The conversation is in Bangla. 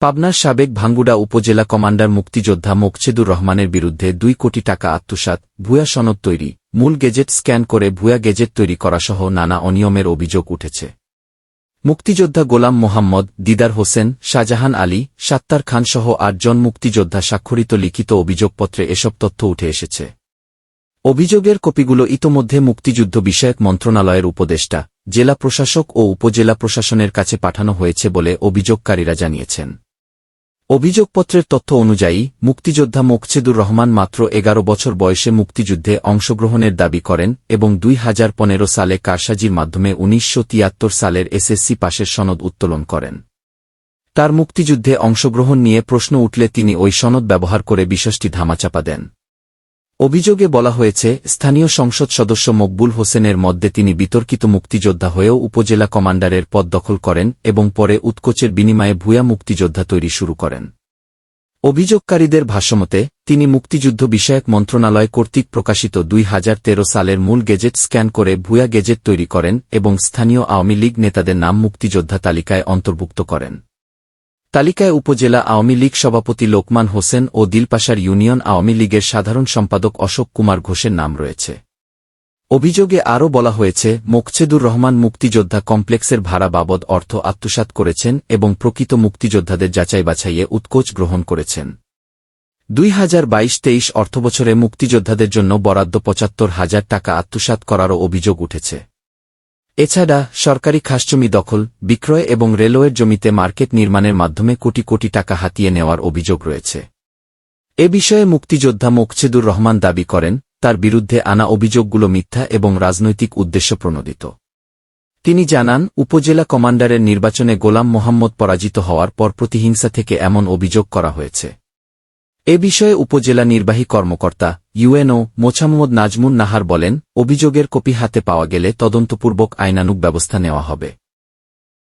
পাবনার সাবেক ভাঙ্গুড়া উপজেলা কমান্ডার মুক্তিযোদ্ধা মোকছেদুর রহমানের বিরুদ্ধে দুই কোটি টাকা আত্মসাৎ, ভুয়া সনদ তৈরি, মূল গেজেট স্ক্যান করে ভুয়া গেজেট তৈরি করাসহ নানা অনিয়মের অভিযোগ উঠেছে। মুক্তিযোদ্ধা গোলাম মোহাম্মদ, দিদার হোসেন, শাহজাহান আলী, সাত্তার খানসহ আটজন মুক্তিযোদ্ধা স্বাক্ষরিত লিখিত অভিযোগপত্রে এসব তথ্য উঠে এসেছে। অভিযোগের কপিগুলো ইতোমধ্যে মুক্তিযুদ্ধ বিষয়ক মন্ত্রণালয়ের উপদেষ্টা, জেলা প্রশাসক ও উপজেলা প্রশাসনের কাছে পাঠানো হয়েছে বলে অভিযোগকারীরা জানিয়েছেন। অভিযোগপত্রের তথ্য অনুযায়ী, মুক্তিযোদ্ধা মোকছেদুর রহমান মাত্র এগারো বছর বয়সে মুক্তিযুদ্ধে অংশগ্রহণের দাবি করেন এবং দুই হাজার পনেরো সালে কারসাজির মাধ্যমে উনিশশো তিয়াত্তর সালের এসএসসি পাশের সনদ উত্তোলন করেন। তার মুক্তিযুদ্ধে অংশগ্রহণ নিয়ে প্রশ্ন উঠলে তিনি ওই সনদ ব্যবহার করে বিষয়টি ধামাচাপা দেন। অভিযোগে বলা হয়েছে, স্থানীয় সংসদ সদস্য মকবুল হোসেনের মধ্যে তিনি বিতর্কিত মুক্তিযোদ্ধা হয়েও উপজেলা কমান্ডারের পদ দখল করেন এবং পরে উৎকোচের বিনিময়ে ভূয়া মুক্তিযোদ্ধা তৈরি শুরু করেন। অভিযোগকারীদের ভাষ্যমতে, তিনি মুক্তিযুদ্ধ বিষয়ক মন্ত্রণালয় কর্তৃক প্রকাশিত দুই হাজার তেরো সালের মূল গেজেট স্ক্যান করে ভূয়া গেজেট তৈরি করেন এবং স্থানীয় আওয়ামী লীগ নেতাদের নাম মুক্তিযোদ্ধা তালিকায় অন্তর্ভুক্ত করেন। তালিকায় উপজেলা আওয়ামী লীগ সভাপতি লোকমান হোসেন ও দিলপাশার ইউনিয়ন আওয়ামী লীগের সাধারণ সম্পাদক অশোক কুমার ঘোষের নাম রয়েছে। অভিযোগে আরও বলা হয়েছে, মোকছেদুর রহমান মুক্তিযোদ্ধা কমপ্লেক্সের ভাড়া বাবদ অর্থ আত্মসাৎ করেছেন এবং প্রকৃত মুক্তিযোদ্ধাদের যাচাই বাছাইয়ে উৎকোচ গ্রহণ করেছেন। দুই হাজার বাইশ তেইশ অর্থবছরে মুক্তিযোদ্ধাদের জন্য বরাদ্দ পঁচাত্তর হাজার টাকা আত্মসাৎ করারও অভিযোগ উঠেছে। এছাড়া, সরকারি খাসজমি দখল, বিক্রয় এবং রেলওয়ের জমিতে মার্কেট নির্মাণের মাধ্যমে কোটি কোটি টাকা হাতিয়ে নেওয়ার অভিযোগ রয়েছে। এ বিষয়ে মুক্তিযোদ্ধা মোকছেদুর রহমান দাবি করেন, তার বিরুদ্ধে আনা অভিযোগগুলো মিথ্যা এবং রাজনৈতিক উদ্দেশ্য প্রণোদিত। তিনি জানান, উপজেলা কমান্ডারের নির্বাচনে গোলাম মোহাম্মদ পরাজিত হওয়ার পর প্রতিহিংসা থেকে এমন অভিযোগ করা হয়েছে। এ বিষয়ে উপজেলা নির্বাহী কর্মকর্তা ইউএনও মোছাম্মদ নাজমুন নাহার বলেন, অভিযোগের কপি হাতে পাওয়া গেলে তদন্তপূর্বক আইনানুক ব্যবস্থা নেওয়া হবে।